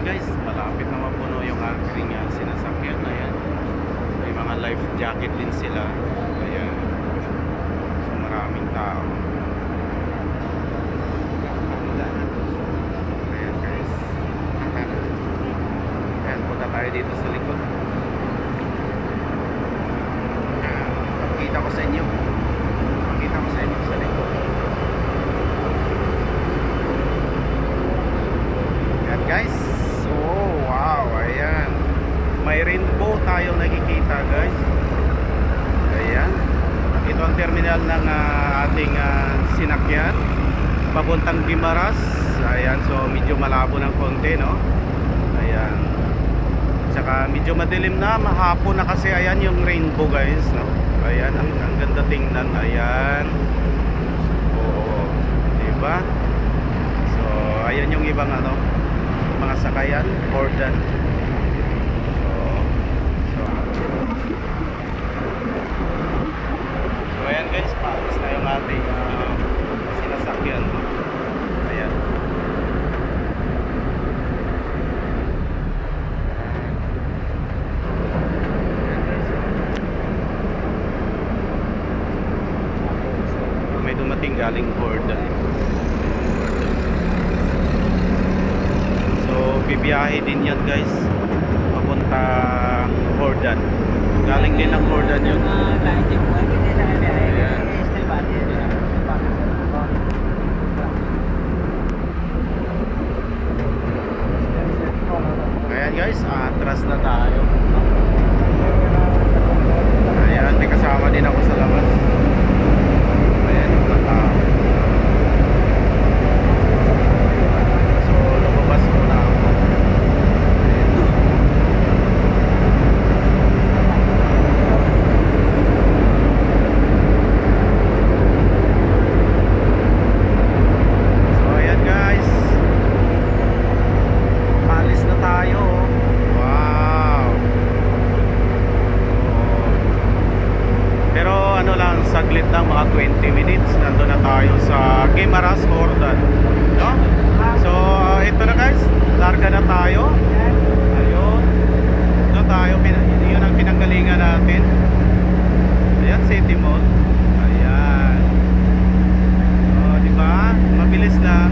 guys, malapit na mapuno yung aking uh, sinasakyan na yan. May mga life jacket din sila. Ayan. So maraming tao. Ayan guys. Ayan, punta tayo dito sa likod. Ayan, Pakita ko sa inyo. Pakita ko sa inyo sa likod. Ayan guys. So, wow. Ayan. May rainbow tayo nakikita guys. Ayan. Ito ang terminal ng ah, ating ah, sinakyan. Papuntang Guimaras. Ayan. So, medyo malabo ng konti, no? Ayan. Tsaka medyo madilim na. Mahapon na kasi. Ayan yung rainbow guys, no? Ayan. Ang, ang ganda tingnan. Ayan. Oo. Diba? So, ayan yung ibang ano, mga sakayan, Jordan. So, so, so ayan guys, paalis na yung ating uh, sinasakyan. Ayan. Ayan, guys. So, may dumating galing Jordan. So, bibiyahe din yan guys. Papunta Jordan. Galing din ng Jordan yun. Ayan. Ayan guys, atras na tayo. Ayan, may kasama din ako sa labas. Ayan yung mga tao. So, lumabas muna ako. Ayan. So, ayan guys. Alis na tayo. Wow. Oh. Pero ano lang, saglit lang mga 20 minutes. Nandun na tayo sa Guimaras, Jordan. No? So, uh, ito na guys. Larga na tayo. Ayun. Ito tayo. Yun ang pinanggalingan natin. Ayan, City Mall. Ayan. Oh, di ba? Mabilis lang.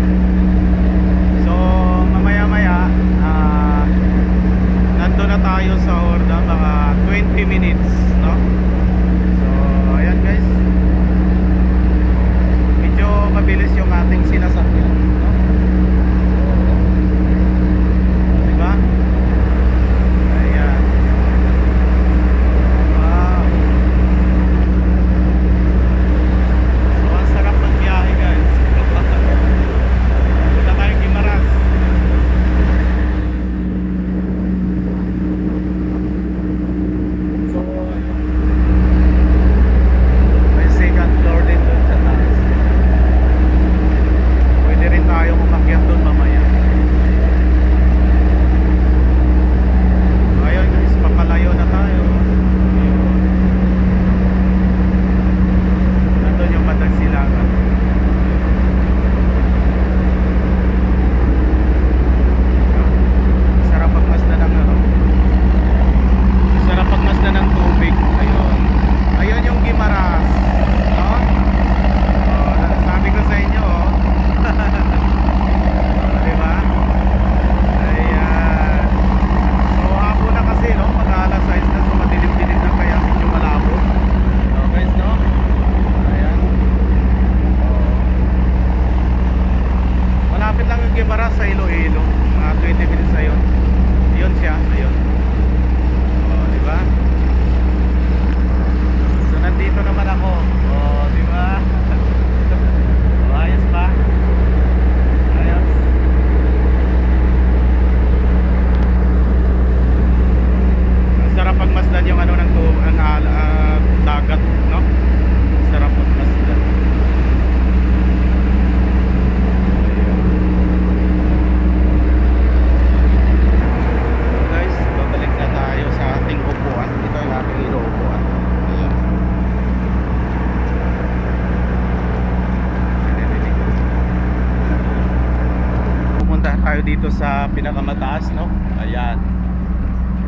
Pinakamataas, no? Ayan.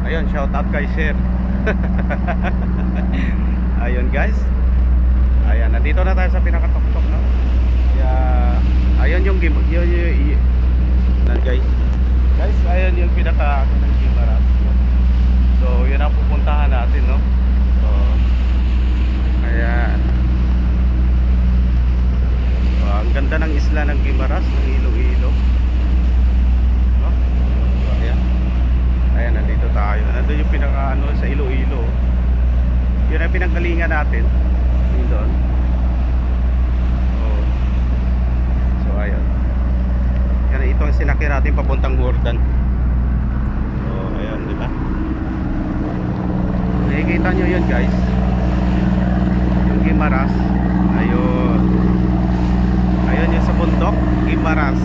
Ayun, shout out kay Sir. Ayun guys. Ayan, nandito na tayo sa pinakatok-tok, no? Kaya, ayun yung gim... Yun, yun, yun, guys. Guys, ayun yung pinaka ano ng Gimaras. So, yun ang pupuntahan natin, no? So, ayan. So, ang ganda ng isla ng Gimaras, ng Iloilo. No? So, ayan. Ayan, nandito tayo. Nandun yung pinaka ano sa Iloilo. Yun natin. Yun doon. Oh. So, ayan. Yan, ito ang sinakyan natin papuntang Jordan. So, ayan, di ba? Nakikita nyo yun, guys. Yung Gimaras. Ayun. Ayun yung sa bundok, Gimaras.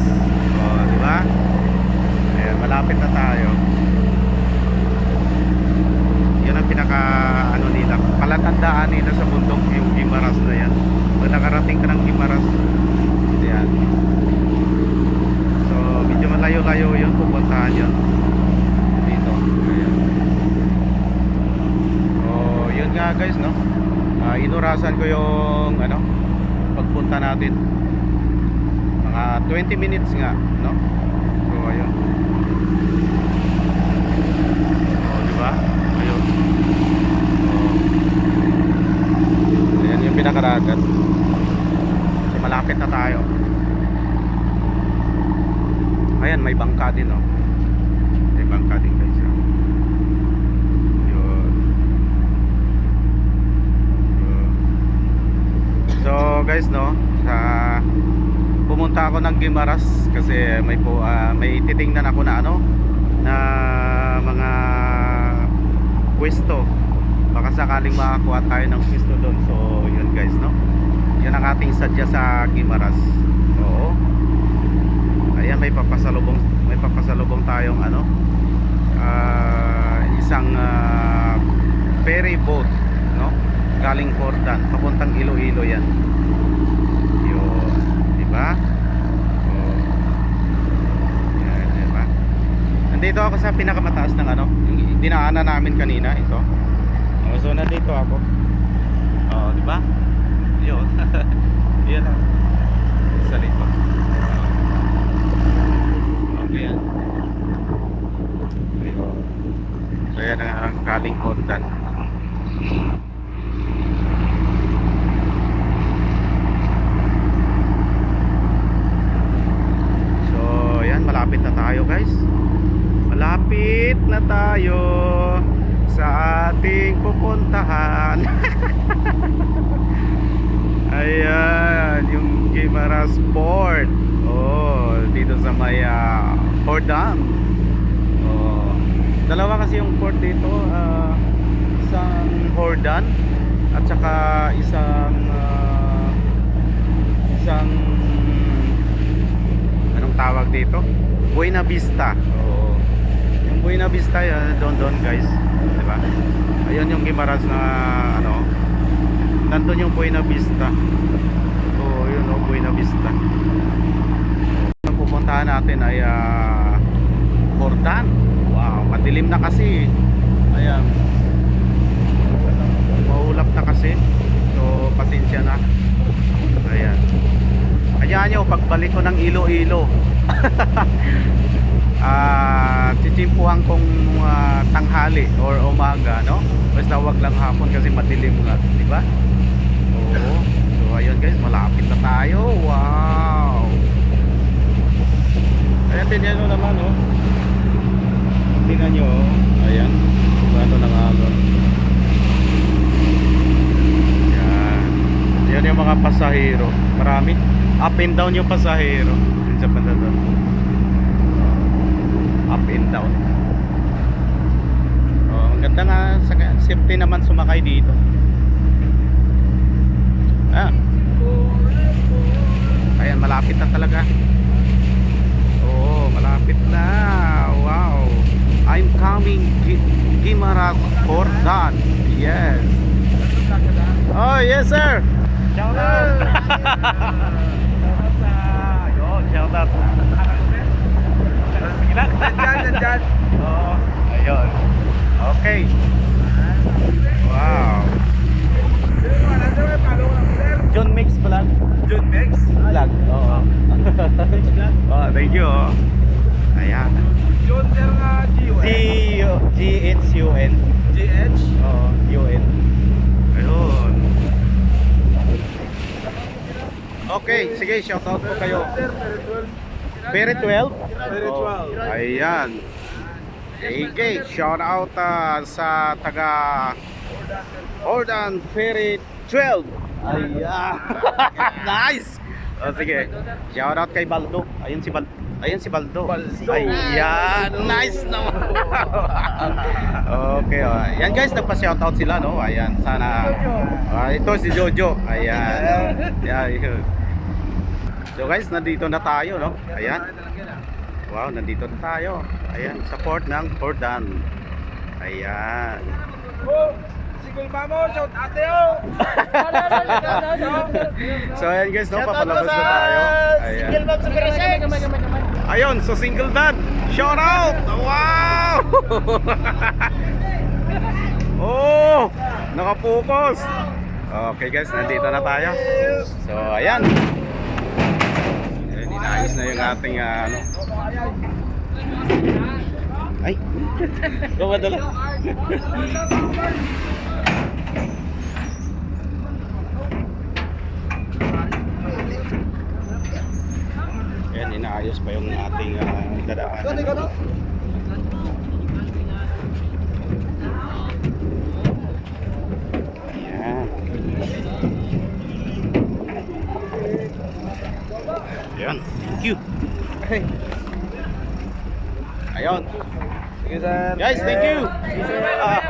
O, di ba? Ayan, malapit na tayo. Yan ang pinaka ano nila, palatandaan nila sa bundok yung Gimaras na yan. Pag nakarating ka ng Gimaras, yan. So, medyo malayo-layo yun, pupuntahan yun. Dito. Ayan. So, yun nga guys, no? Ah, inurasan ko yung ano, pagpunta natin. Mga 20 minutes nga, no? So, ayun. Oh, di ba? Ayun. So, ayan yung pinakaragat. So, malapit na tayo. Ayan, may bangka din, no? May bangka din guys. Yun. So, guys, no? Sa pumunta ako ng Gimaras kasi may po ah, may titingnan ako na ano na mga pwesto baka sakaling makakuha tayo ng pwesto doon. So yun guys no? Yan ang ating sadya sa Gimaras oo. Ayan may papasalubong may papasalubong tayong ano ah, isang ah, ferry boat no? Galing Jordan. Papuntang Iloilo yan. Yun di ba oh. yan di ba nandito ako sa pinakamataas ng ano yung dinaanan namin kanina ito oh, so nandito ako. Oh di ba? Yun. Yan lang sa likod okay yan. So yan ang galing Jordan So, yan, malapit na tayo guys. Malapit na tayo sa ating pupuntahan. Ayan, yung Gimaras Port. Oh, dito sa may uh, Jordan. Oh, dalawa kasi yung port dito, ah, isang Jordan at saka isang ah, isang anong tawag dito? Buena Vista. Oo. Yung Buena Vista yan, doon doon guys. 'Di ba? Ayun yung Gimaras na ano. Nandun yung Buena Vista. Oo, yun oh, Buena Vista. Ang pupuntahan natin ay ah, Jordan. Wow, madilim na kasi. Ayan. Maulap na kasi. So, pasensya na. Ayan. Kaya nyo, pagbalik ko ng Iloilo, ah, chichimpuhan kong ah, tanghali or umaga, no? Basta wag lang hapon kasi madilim nga, di ba? Oo. So, ayun guys, malapit na tayo. Wow! Ayan, tingnan nyo naman, oh. Tingnan nyo, oh. Ayan. Paano ng alon. Yan. Yan yung mga pasahero. Marami. Up and down yung pasahero. Sa banda and down. Oh, ang ganda nga. sa- Safety naman sumakay dito. Ah. Ayan, malapit na talaga. Oo, malapit na. Wow. I'm coming Gi- Gimaras. Yes. Oh, yes, sir. Shout out. shout out Ilan? Nandyan, nandyan. Oo. Ayun. Okay. Wow. John Mix Vlog. John Mix? Vlog. Oo. Mix oh. Vlog? Oh, thank you. Oh. Ayan. John Del G-U-N. G-H-U-N. G-H? Oo, U-N. Ayun. Okay, sige, shoutout ko kayo. Sir, Very 12? 12. Very 12. Oh, ayan. Sige, shout out ah, sa taga Ordan Ferry 12. Ayan. nice. Oh, sige. Shout out kay Baldo. Ayun si Baldo. Ayun si Baldo. Baldo. Ayan. Nice naman. okay, oh. Ayan guys, nagpa-shoutout sila, no? Ayan, sana. Ah, ito si Jojo. Ayan. Ayan. So guys, nandito na tayo, no? Ayan. Wow, nandito na tayo. Ayan, support ng Ordan. Ayan. Oh, Sigol mamo, shout oh. So ayan guys, no, papalabas na tayo. Ayan. mom sa. Ayun, so single dad. Shout out! Wow! oh, nakapokus. Okay guys, nandito na tayo. So ayan. Inayos na yung ating ah, ano. Ay. Gawadala. Ayan, inaayos pa yung ating uh, dadaanan. Ayan. You. Ayun. Sige sir. Guys, thank you. Ah,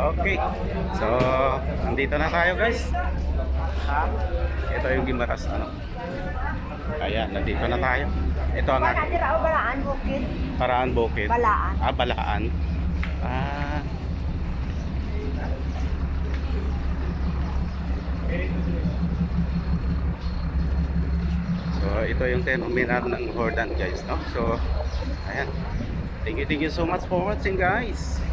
okay. So, nandito na tayo guys. Ito yung Gimaras ano. Ayan, nandito na tayo. Ito ang ating balaan bukid. Paraan Bukid. Balaan. Ah, Balaan. Ah. So, ito yung terminal ng Hordan guys, no? So, ayan. Thank you, thank you so much for watching guys.